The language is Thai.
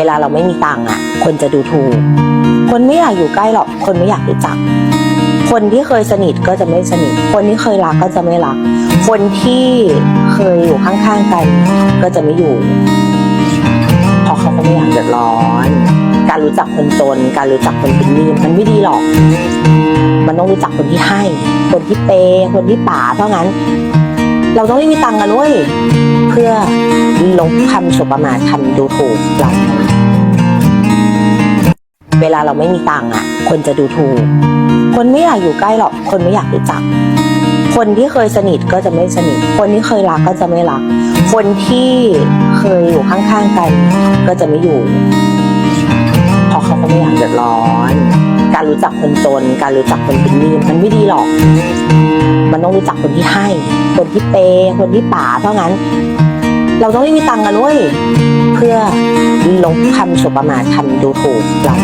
วลาเราไม่มีตังค์อะ คนจะดูถูก คนไม่อยากอยู่ใกล้หรอก คนไม่อยากรู้จัก คนที่เคยสนิทก็จะไม่สนิท คนที่เคยรักก็จะไม่รัก คนที่เคยอยู่ข้างๆกัน ก็จะไม่อยู่ เพราะเขาก็ไม่อยากเดือดร้อน การรู้จักคนจน การรู้จักคนเป็นหนี้มันไม่ดีหรอก มันต้องรู้จักคนที่ให้ คนที่เปย์คนที่ป่าเพราะงั้น เราต้องไม่มีตังค์กันเว้ยเพื่อลบคำสบประมาทคำดูถูกเราเวลาเราไม่มีตังค์อะ คนจะดูถูก คนไม่อยากอยู่ใกล้หรอก คนไม่อยากรู้จัก คนที่เคยสนิทก็จะไม่สนิท คนที่เคยรักก็จะไม่รัก คนที่เคยอยู่ข้างๆกัน ก็จะไม่อยู่เพราะเขาก็ไม่อยากเดือดร้อน การรู้จักคนจน การรู้จักคนเป็นหนี้มันไม่ดีหรอก ต้องรู้จักคนที่ให้ คนที่เปคนที่ป่า เพราะงั้น เราต้องไม่มีตังค์กันเว้ยเพื่อลบคำสบประมาทคำดูถูกเรา